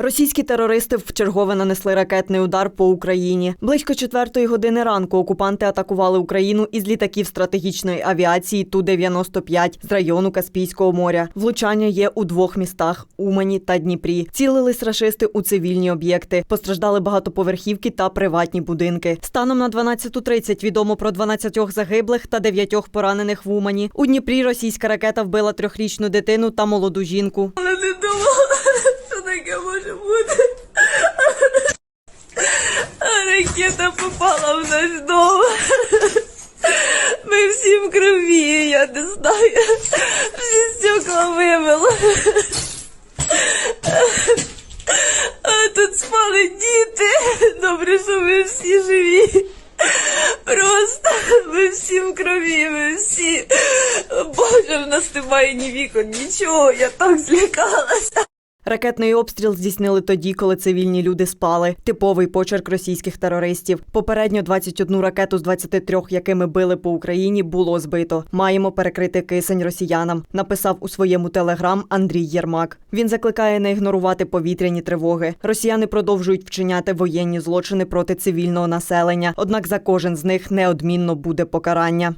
Російські терористи вчергове нанесли ракетний удар по Україні. Близько четвертої години ранку окупанти атакували Україну із літаків стратегічної авіації Ту-95 з району Каспійського моря. Влучання є у двох містах Умані та Дніпрі. Цілились рашисти у цивільні об'єкти. Постраждали багатоповерхівки та приватні будинки. Станом на 12.30 відомо про 12 загиблих та 9 поранених в Умані. У Дніпрі російська ракета вбила трьохрічну дитину та молоду жінку. Але не думала, що таке може бути. Ракета попала в наш дом. Ми всі в крові, я не знаю. Всі стекла вимило. Тут спали діти. Добре, що ми всі живі. Просто ми всі в крові, ми всі. Боже, в нас немає ні вікон, нічого. Я так злякалася. Ракетний обстріл здійснили тоді, коли цивільні люди спали. Типовий почерк російських терористів. Попередньо 21 ракету з 23, якими били по Україні, було збито. Маємо перекрити кисень росіянам. Написав у своєму телеграм Андрій Єрмак. Він закликає не ігнорувати повітряні тривоги. Росіяни продовжують вчиняти воєнні злочини проти цивільного населення. Однак за кожен з них неодмінно буде покарання.